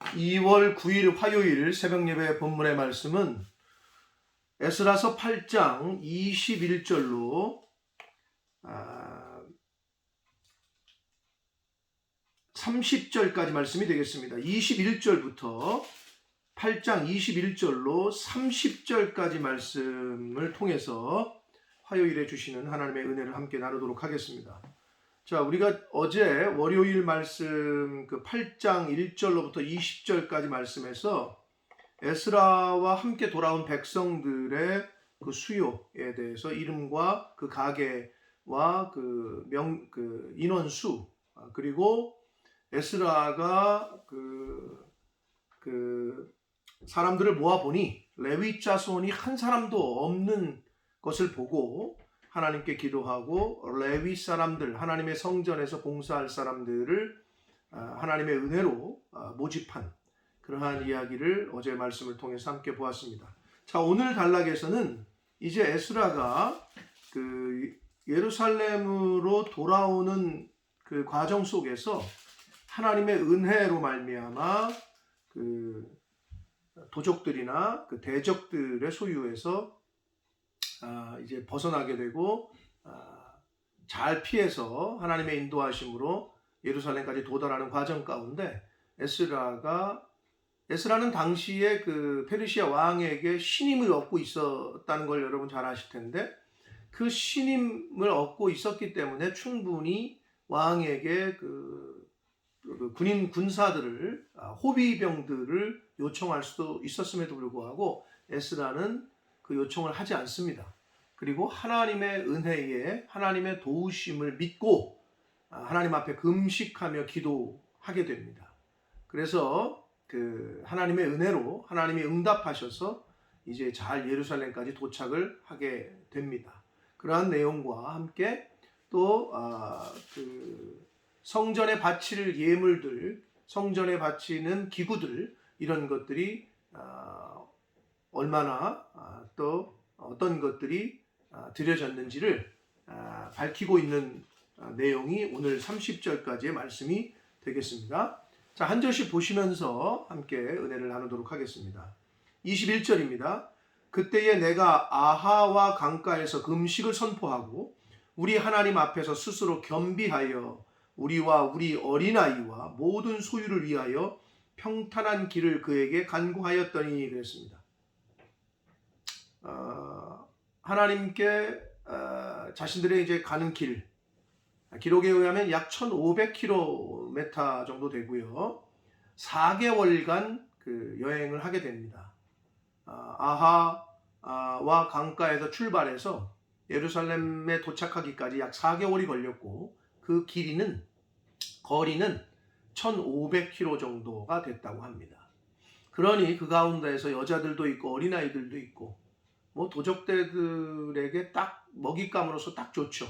2월 9일 화요일 새벽 예배 본문의 말씀은 에스라서 8장 21절로 아, 30절까지 말씀이 되겠습니다. 21절부터 8장 21절로 30절까지 말씀을 통해서 화요일에 주시는 하나님의 은혜를 함께 나누도록 하겠습니다. 자, 우리가 어제 월요일 말씀 그 8장 1절로부터 20절까지 말씀에서 에스라와 함께 돌아온 백성들의 그 수요에 대해서 이름과 그 가게와 그 명 그 인원수 아, 그리고 에스라가 그, 그 사람들을 모아 보니 레위 자손이 한 사람도 없는 것을 보고 하나님께 기도하고 레위 사람들 하나님의 성전에서 봉사할 사람들을 아, 하나님의 은혜로 아, 모집한 그러한 이야기를 어제 말씀을 통해서 함께 보았습니다. 자 오늘 단락에서는 이제 에스라가 그 예루살렘으로 돌아오는 그 과정 속에서 하나님의 은혜로 말미암아 그 도적들이나 그 대적들의 소유에서 아, 이제 벗어나게 되고 아, 잘 피해서 하나님의 인도하심으로 예루살렘까지 도달하는 과정 가운데 에스라가 에스라는 당시에 그 페르시아 왕에게 신임을 얻고 있었다는 걸 여러분 잘 아실 텐데 그 신임을 얻고 있었기 때문에 충분히 왕에게 그, 그 군인 군사들을 아, 호비병들을 요청할 수도 있었음에도 불구하고 에스라는 그 요청을 하지 않습니다. 그리고 하나님의 은혜에 하나님의 도우심을 믿고 아, 하나님 앞에 금식하며 기도하게 됩니다. 그래서 그 하나님의 은혜로 하나님이 응답하셔서 이제 잘 예루살렘까지 도착을 하게 됩니다. 그러한 내용과 함께 또그 성전에 바칠 예물들, 성전에 바치는 기구들 이런 것들이 아, 얼마나 아, 또 어떤 것들이 아, 드려졌는지를 밝히고 있는 내용이 오늘 30절까지의 말씀이 되겠습니다. 자, 한 절씩 보시면서 함께 은혜를 나누도록 하겠습니다. 21절입니다. 그때에 내가 아하와 강가에서 금식을 선포하고 우리 하나님 앞에서 스스로 겸비하여 우리와 우리 어린아이와 모든 소유를 위하여 평탄한 길을 그에게 간구하였더니 그랬습니다. 어, 하나님께 어, 자신들의 이제 가는 길 기록에 의하면 약 1,500km 정도 되고요. 4개월간 그 여행을 하게 됩니다. 아, 아하와 강가에서 출발해서 예루살렘에 도착하기까지 약 4개월이 걸렸고 그 길이는 거리는 1,500km 정도가 됐다고 합니다. 그러니 그 가운데에서 여자들도 있고 어린아이들도 있고 뭐 도적대들에게 딱 먹잇감으로서 딱 좋죠.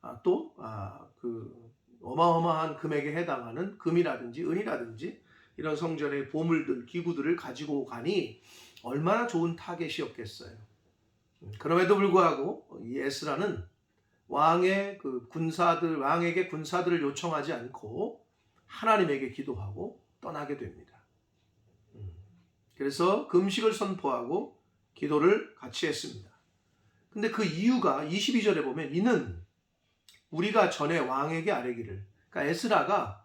아, 또, 아, 그, 어마어마한 금액에 해당하는 금이라든지 은이라든지 이런 성전의 보물들, 기구들을 가지고 가니 얼마나 좋은 타겟이었겠어요. 음, 그럼에도 불구하고 이 에스라는 왕의 그 군사들, 왕에게 군사들을 요청하지 않고 하나님에게 기도하고 떠나게 됩니다. 음, 그래서 금식을 선포하고 기도를 같이 했습니다. 근데 그 이유가 22절에 보면 이는 우리가 전에 왕에게 아뢰기를 그러니까 에스라가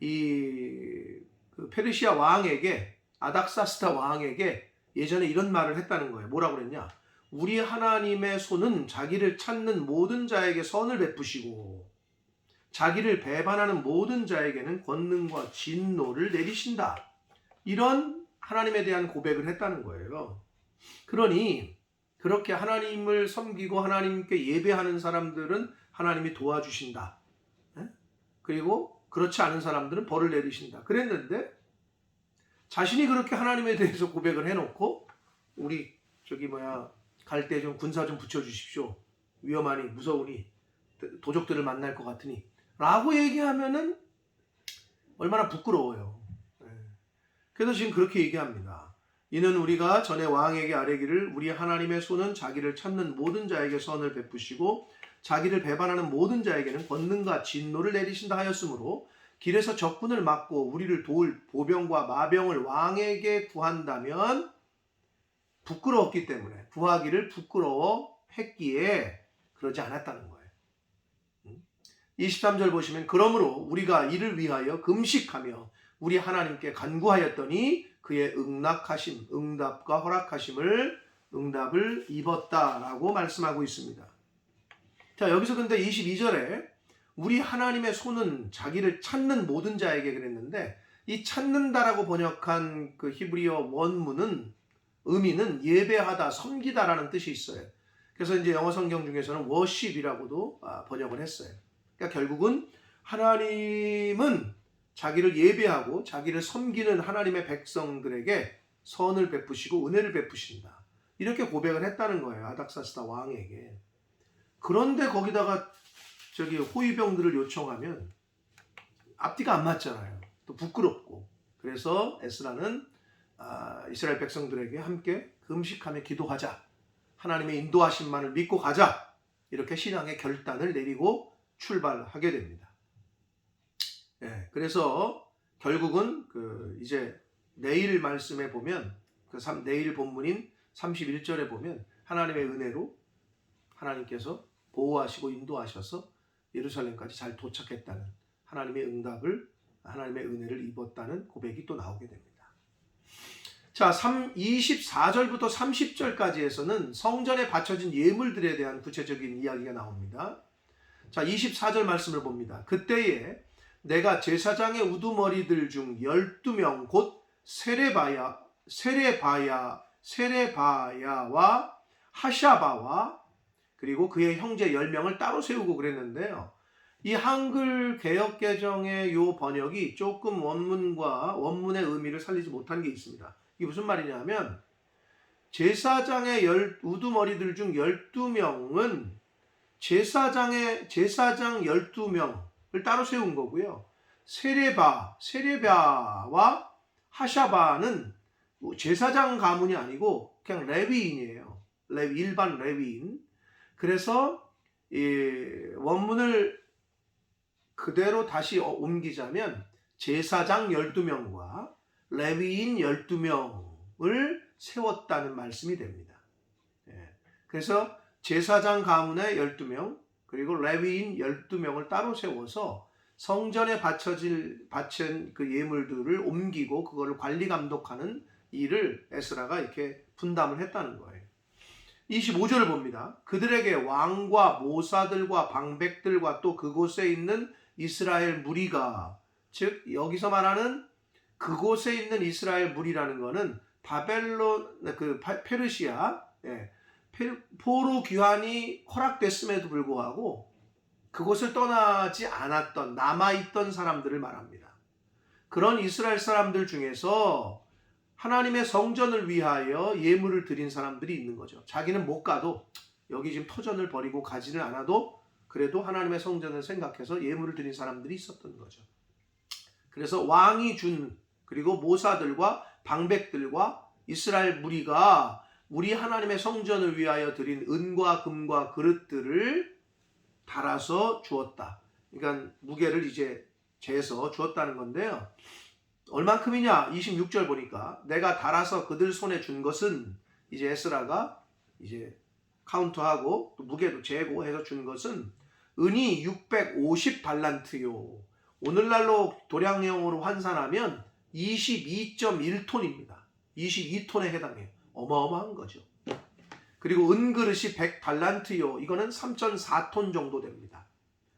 이그 페르시아 왕에게 아닥사스타 왕에게 예전에 이런 말을 했다는 거예요. 뭐라고 그랬냐? 우리 하나님의 손은 자기를 찾는 모든 자에게 선을 베푸시고 자기를 배반하는 모든 자에게는 권능과 진노를 내리신다. 이런 하나님에 대한 고백을 했다는 거예요. 그러니 그렇게 하나님을 섬기고 하나님께 예배하는 사람들은 하나님이 도와주신다. 예? 그리고 그렇지 않은 사람들은 벌을 내리신다. 그랬는데 자신이 그렇게 하나님에 대해서 고백을 해놓고 우리 저기 뭐야 갈 때 좀 군사 좀 붙여주십시오. 위험하니 무서우니 도적들을 만날 것 같으니 라고 얘기하면은 얼마나 부끄러워요. 예. 그래서 지금 그렇게 얘기합니다. 이는 우리가 전에 왕에게 아뢰기를 우리 하나님의 손은 자기를 찾는 모든 자에게 선을 베푸시고 자기를 배반하는 모든 자에게는 권능과 진노를 내리신다 하였으므로 길에서 적군을 막고 우리를 도울 보병과 마병을 왕에게 구한다면 부끄러웠기 때문에 구하기를 부끄러워했기에 그러지 않았다는 거예요. 23절 보시면 그러므로 우리가 이를 위하여 금식하며 우리 하나님께 간구하였더니 그의 응낙하심, 응답과 허락하심을 응답을 입었다라고 말씀하고 있습니다. 자, 여기서 근데 22절에 우리 하나님의 손은 자기를 찾는 모든 자에게 그랬는데 이 찾는다라고 번역한 그 히브리어 원문은 의미는 예배하다, 섬기다라는 뜻이 있어요. 그래서 이제 영어 성경 중에서는 워십이라고도 아, 번역을 했어요. 그러니까 결국은 하나님은 자기를 예배하고 자기를 섬기는 하나님의 백성들에게 선을 베푸시고 은혜를 베푸신다. 이렇게 고백을 했다는 거예요. 아닥사스다 왕에게. 그런데 거기다가 저기 호위병들을 요청하면 앞뒤가 안 맞잖아요. 또 부끄럽고. 그래서 에스라는 아, 이스라엘 백성들에게 함께 금식하며 기도하자. 하나님의 인도하심만을 믿고 가자. 이렇게 신앙의 결단을 내리고 출발하게 됩니다. 예, 그래서 결국은 그 이제 내일 말씀에 보면 그 삼- 내일 본문인 31절에 보면 하나님의 은혜로 하나님께서 보호하시고 인도하셔서 예루살렘까지 잘 도착했다는 하나님의 응답을 하나님의 은혜를 입었다는 고백이 또 나오게 됩니다. 자, 3, 24절부터 30절까지에서는 성전에 바쳐진 예물들에 대한 구체적인 이야기가 나옵니다. 자, 24절 말씀을 봅니다. 그때에 내가 제사장의 우두머리들 중 12명 곧 세레바야 세레바야 세레바야와 하샤바와 그리고 그의 형제 10명을 따로 세우고 그랬는데요. 이 한글 개역 개정의 요 번역이 조금 원문과 원문의 의미를 살리지 못한 게 있습니다. 이게 무슨 말이냐면 제사장의 열, 우두머리들 중 12명은 제사장의 제사장 12명을 따로 세운 거고요. 세레바, 세레바와 하샤바는 제사장 가문이 아니고 그냥 레위인이에요. 레위, 일반 레위인. 그래서 이 원문을 그대로 다시 어- 옮기자면 제사장 12명과 레위인 12명을 세웠다는 말씀이 됩니다. 예. 그래서 제사장 가문의 12명 그리고 레위인 12명을 따로 세워서 성전에 바쳐질 바친 그 예물들을 옮기고 그거를 관리 감독하는 일을 에스라가 이렇게 분담을 했다는 거예요. 25절을 봅니다. 그들에게 왕과 모사들과 방백들과 또 그곳에 있는 이스라엘 무리가 즉 여기서 말하는 그곳에 있는 이스라엘 무리라는 거는 바벨론 그 파- 페르시아 예, 페- 포로 귀환이 허락됐음에도 불구하고 그곳을 떠나지 않았던 남아있던 사람들을 말합니다. 그런 이스라엘 사람들 중에서 하나님의 성전을 위하여 예물을 드린 사람들이 있는 거죠. 자기는 못 가도 여기 지금 터전을 버리고 가지는 않아도 그래도 하나님의 성전을 생각해서 예물을 드린 사람들이 있었던 거죠. 그래서 왕이 준 그리고 모사들과 방백들과 이스라엘 무리가 우리 하나님의 성전을 위하여 드린 은과 금과 그릇들을 달아서 주었다. 그러니까 무게를 이제 재서 주었다는 건데요. 얼만큼이냐? 26절 보니까 내가 달아서 그들 손에 준 것은 이제 에스라가 이제 카운트하고 또 무게도 재고 해서 준 것은 은이 650 발란트요. 오늘날로 도량형으로 환산하면 22.1톤입니다. 22톤에 해당해요. 어마어마한 거죠. 그리고 은그릇이 100달란트요. 이거는 3.4톤 정도 됩니다.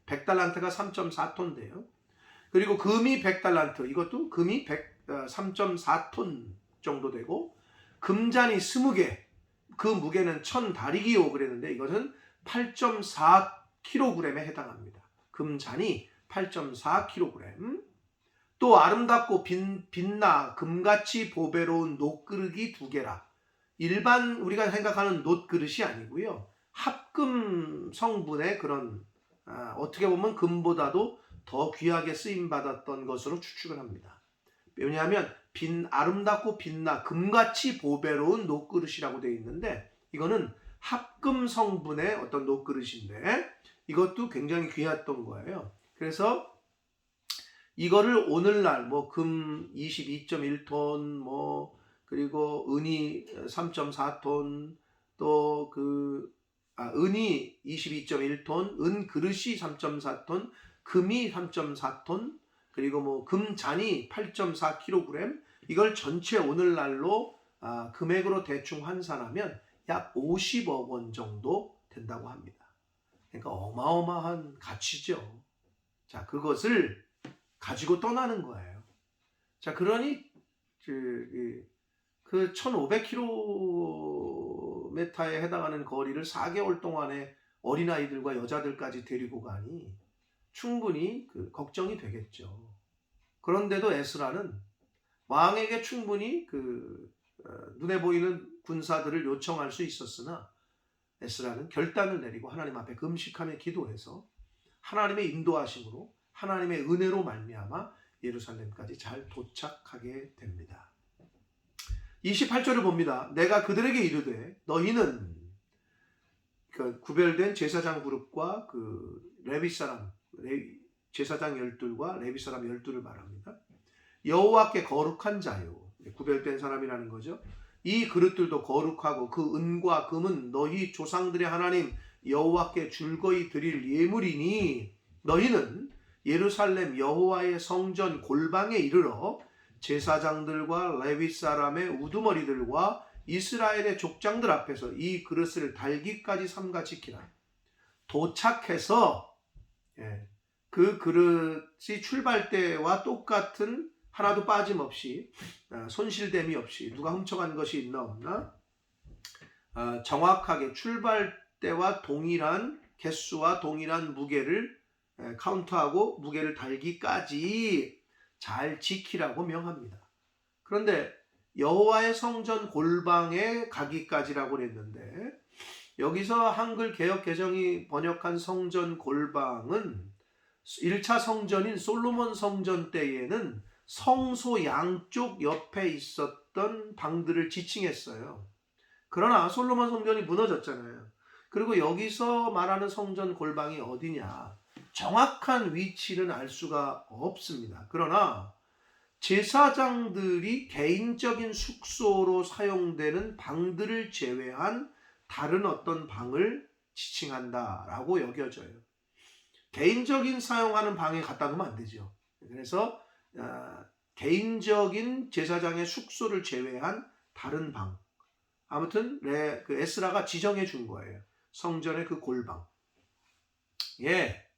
100달란트가 3.4톤 돼요. 그리고 금이 100달란트. 이것도 금이 100, 3.4톤 정도 되고 금잔이 20개. 그 무게는 1000다리기요 그랬는데 이것은 8.4kg에 해당합니다. 금잔이 8.4kg. 또 아름답고 빛, 빛나 금같이 보배로운 녹그릇이 두 개라. 일반 우리가 생각하는 놋 그릇이 아니고요. 합금 성분의 그런 아, 어떻게 보면 금보다도 더 귀하게 쓰임 받았던 것으로 추측을 합니다. 왜냐하면 빛 아름답고 빛나 금같이 보배로운 녹그릇이라고 되어 있는데 이거는 합금 성분의 어떤 녹그릇인데 이것도 굉장히 귀했던 거예요. 그래서 이거를 오늘날 뭐 금 22.1톤 뭐 그리고 은이 3.4톤 또그 아, 은이 22.1톤, 은 그릇이 3.4톤, 금이 3.4톤, 그리고 뭐 금잔이 8.4kg 이걸 전체 오늘날로 아, 금액으로 대충 환산하면 약 50억 원 정도 된다고 합니다. 그러니까 어마어마한 가치죠. 자, 그것을 가지고 떠나는 거예요. 자, 그러니 그, 그 1500km에 해당하는 거리를 4개월 동안에 어린아이들과 여자들까지 데리고 가니 충분히 그 걱정이 되겠죠. 그런데도 에스라는 왕에게 충분히 그 어, 눈에 보이는 군사들을 요청할 수 있었으나 에스라는 결단을 내리고 하나님 앞에 금식하며 기도해서 하나님의 인도하심으로 하나님의 은혜로 말미암아 예루살렘까지 잘 도착하게 됩니다. 28절을 봅니다. 내가 그들에게 이르되 너희는 그 구별된 제사장 그룹과 그 레위 사람 레위, 제사장 열둘과 레위 사람 열둘을 말합니다. 여호와께 거룩한 자요 구별된 사람이라는 거죠. 이 그릇들도 거룩하고 그 은과 금은 너희 조상들의 하나님 여호와께 줄거이 드릴 예물이니 너희는 예루살렘 여호와의 성전 골방에 이르러 제사장들과 레위 사람의 우두머리들과 이스라엘의 족장들 앞에서 이 그릇을 달기까지 삼가 지키라. 도착해서 예, 그 그릇이 출발 때와 똑같은 하나도 빠짐없이 아, 손실됨이 없이 누가 훔쳐간 것이 있나 없나 아, 정확하게 출발 때와 동일한 개수와 동일한 무게를 에, 카운트하고 무게를 달기까지 잘 지키라고 명합니다. 그런데 여호와의 성전 골방에 가기까지라고 그랬는데 여기서 한글 개혁 개정이 번역한 성전 골방은 1차 성전인 솔로몬 성전 때에는 성소 양쪽 옆에 있었던 방들을 지칭했어요. 그러나 솔로몬 성전이 무너졌잖아요. 그리고 여기서 말하는 성전 골방이 어디냐? 정확한 위치는 알 수가 없습니다. 그러나 제사장들이 개인적인 숙소로 사용되는 방들을 제외한 다른 어떤 방을 지칭한다라고 여겨져요. 개인적인 사용하는 방에 갖다 놓으면 안 되죠. 그래서 어, 개인적인 제사장의 숙소를 제외한 다른 방. 아무튼 레, 그 에스라가 지정해 준 거예요. 성전의 그 골방. 예.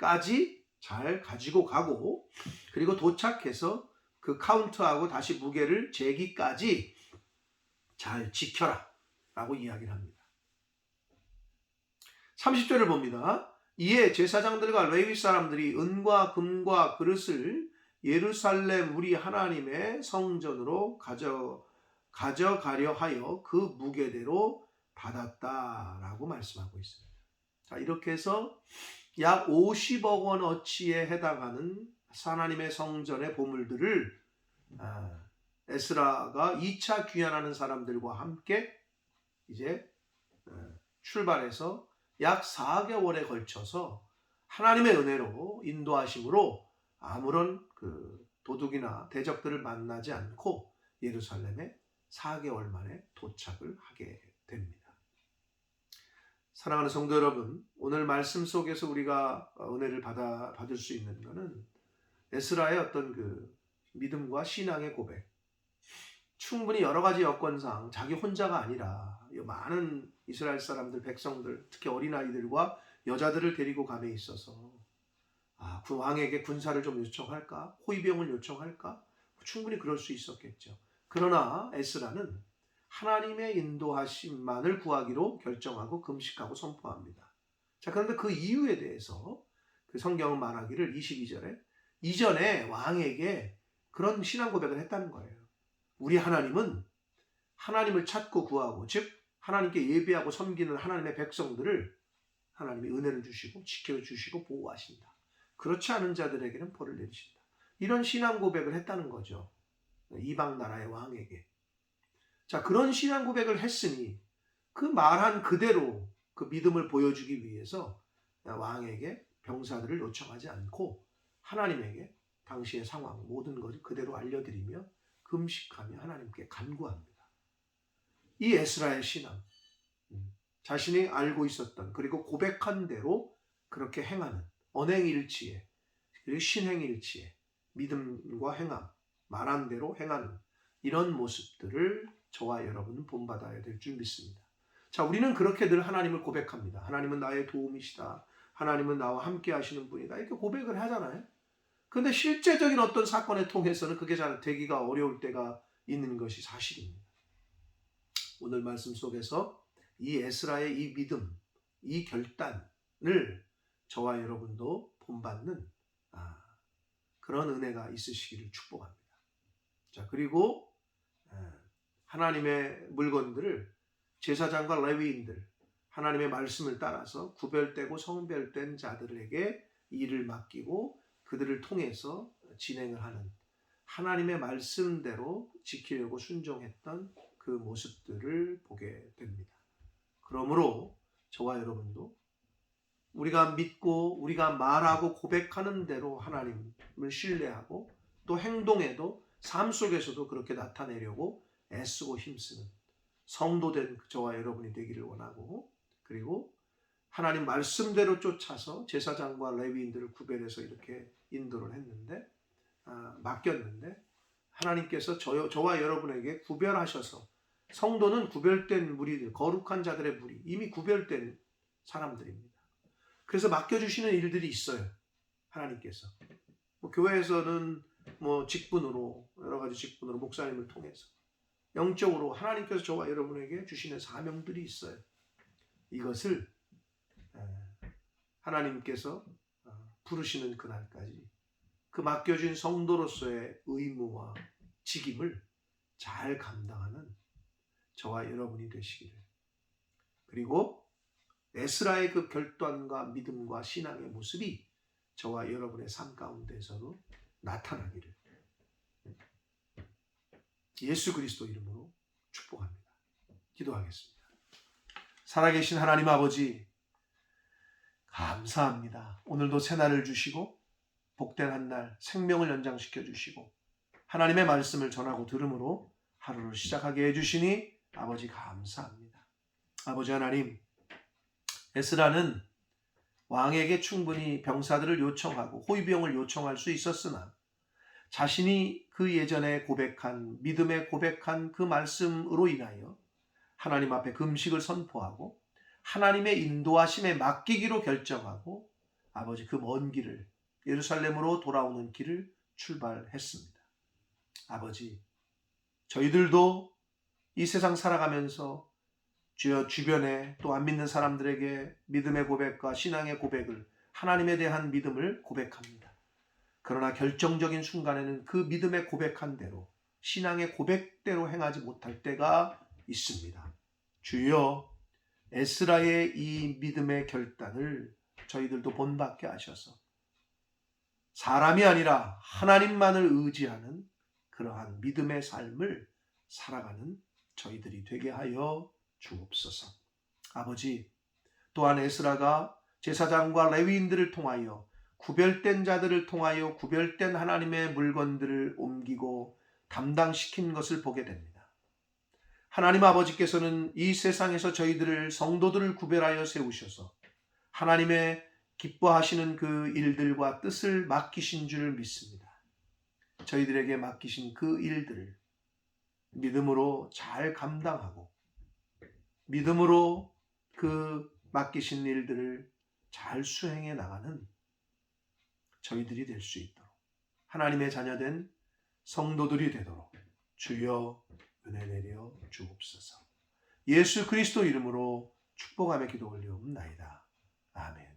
까지 잘 가지고 가고 그리고 도착해서 그 카운트하고 다시 무게를 재기까지 잘 지켜라 라고 이야기를 합니다. 30절을 봅니다. 이에 제사장들과 레위 사람들이 은과 금과 그릇을 예루살렘 우리 하나님의 성전으로 가져 가져가려 하여 그 무게대로 받았다라고 말씀하고 있습니다. 자, 이렇게 해서 약 50억 원어치에 해당하는 하나님의 성전의 보물들을 아, 에스라가 2차 귀환하는 사람들과 함께 이제 어, 출발해서 약 4개월에 걸쳐서 하나님의 은혜로 인도하심으로 아무런 그 도둑이나 대적들을 만나지 않고 예루살렘에 4개월 만에 도착을 하게 됩니다. 사랑하는 성도 여러분, 오늘 말씀 속에서 우리가 은혜를 받아 받을 수 있는 것은 에스라의 어떤 그 믿음과 신앙의 고백. 충분히 여러 가지 여건상 자기 혼자가 아니라 많은 이스라엘 사람들, 백성들, 특히 어린아이들과 여자들을 데리고 감에 있어서 아, 그 왕에게 군사를 좀 요청할까? 호위병을 요청할까? 충분히 그럴 수 있었겠죠. 그러나 에스라는 하나님의 인도하심만을 구하기로 결정하고 금식하고 선포합니다. 자, 그런데 그 이유에 대해서 그 성경은 말하기를 22절에 이전에 왕에게 그런 신앙 고백을 했다는 거예요. 우리 하나님은 하나님을 찾고 구하고 즉 하나님께 예배하고 섬기는 하나님의 백성들을 하나님이 은혜를 주시고 지켜주시고 보호하신다. 그렇지 않은 자들에게는 벌을 내리신다. 이런 신앙 고백을 했다는 거죠. 이방 나라의 왕에게. 자, 그런 신앙 고백을 했으니 그 말한 그대로 그 믿음을 보여주기 위해서 왕에게 병사들을 요청하지 않고 하나님에게 당시의 상황 모든 것을 그대로 알려드리며 금식하며 하나님께 간구합니다. 이 에스라의 신앙, 음, 자신이 알고 있었던 그리고 고백한 대로 그렇게 행하는 언행일치에 그리고 신행일치에 믿음과 행함, 말한 대로 행하는 이런 모습들을 저와 여러분은 본받아야 될 줄 믿습니다. 자, 우리는 그렇게 늘 하나님을 고백합니다. 하나님은 나의 도움이시다. 하나님은 나와 함께 하시는 분이다. 이렇게 고백을 하잖아요. 근데 실제적인 어떤 사건에 통해서는 그게 잘 되기가 어려울 때가 있는 것이 사실입니다. 오늘 말씀 속에서 이 에스라의 이 믿음, 이 결단을 저와 여러분도 본받는 아, 그런 은혜가 있으시기를 축복합니다. 자, 그리고 에, 하나님의 물건들을 제사장과 레위인들, 하나님의 말씀을 따라서 구별되고 성별된 자들에게 일을 맡기고 그들을 통해서 진행을 하는 하나님의 말씀대로 지키려고 순종했던 그 모습들을 보게 됩니다. 그러므로 저와 여러분도 우리가 믿고 우리가 말하고 고백하는 대로 하나님을 신뢰하고 또 행동에도 삶 속에서도 그렇게 나타내려고 애쓰고 힘쓰는 성도된 저와 여러분이 되기를 원하고 그리고 하나님 말씀대로 쫓아서 제사장과 레위인들을 구별해서 이렇게 인도를 했는데 아, 맡겼는데 하나님께서 저, 저와 여러분에게 구별하셔서 성도는 구별된 무리들 거룩한 자들의 무리 이미 구별된 사람들입니다. 그래서 맡겨주시는 일들이 있어요. 하나님께서 뭐 교회에서는 뭐 직분으로 여러 가지 직분으로 목사님을 통해서 영적으로 하나님께서 저와 여러분에게 주시는 사명들이 있어요. 이것을 하나님께서 어, 부르시는 그날까지 그 맡겨진 성도로서의 의무와 직임을 잘 감당하는 저와 여러분이 되시기를 그리고 에스라의 그 결단과 믿음과 신앙의 모습이 저와 여러분의 삶 가운데서도 나타나기를 예수 그리스도 이름으로 축복합니다. 기도하겠습니다. 살아계신 하나님 아버지, 감사합니다. 오늘도 새날을 주시고, 복된 한 날 생명을 연장시켜 주시고, 하나님의 말씀을 전하고 들음으로 하루를 시작하게 해주시니 아버지 감사합니다. 아버지 하나님, 에스라는 왕에게 충분히 병사들을 요청하고 호위병을 요청할 수 있었으나 자신이 그 예전에 고백한 믿음의 고백한 그 말씀으로 인하여 하나님 앞에 금식을 선포하고 하나님의 인도하심에 맡기기로 결정하고 아버지 그 먼 길을 예루살렘으로 돌아오는 길을 출발했습니다. 아버지, 저희들도 이 세상 살아가면서 주여 주변에 또 안 믿는 사람들에게 믿음의 고백과 신앙의 고백을 하나님에 대한 믿음을 고백합니다. 그러나 결정적인 순간에는 그 믿음의 고백한 대로 신앙의 고백대로 행하지 못할 때가 있습니다. 주여 에스라의 이 믿음의 결단을 저희들도 본받게 하셔서 사람이 아니라 하나님만을 의지하는 그러한 믿음의 삶을 살아가는 저희들이 되게 하여 주옵소서. 아버지, 또한 에스라가 제사장과 레위인들을 통하여 구별된 자들을 통하여 구별된 하나님의 물건들을 옮기고 담당시킨 것을 보게 됩니다. 하나님 아버지께서는 이 세상에서 저희들을 성도들을 구별하여 세우셔서 하나님의 기뻐하시는 그 일들과 뜻을 맡기신 줄 믿습니다. 저희들에게 맡기신 그 일들을 믿음으로 잘 감당하고 믿음으로 그 맡기신 일들을 잘 수행해 나가는 저희들이 될 수 있도록 하나님의 자녀된 성도들이 되도록 주여 은혜 내려 주옵소서. 예수 그리스도 이름으로 축복하며 기도 올리옵나이다. 아멘.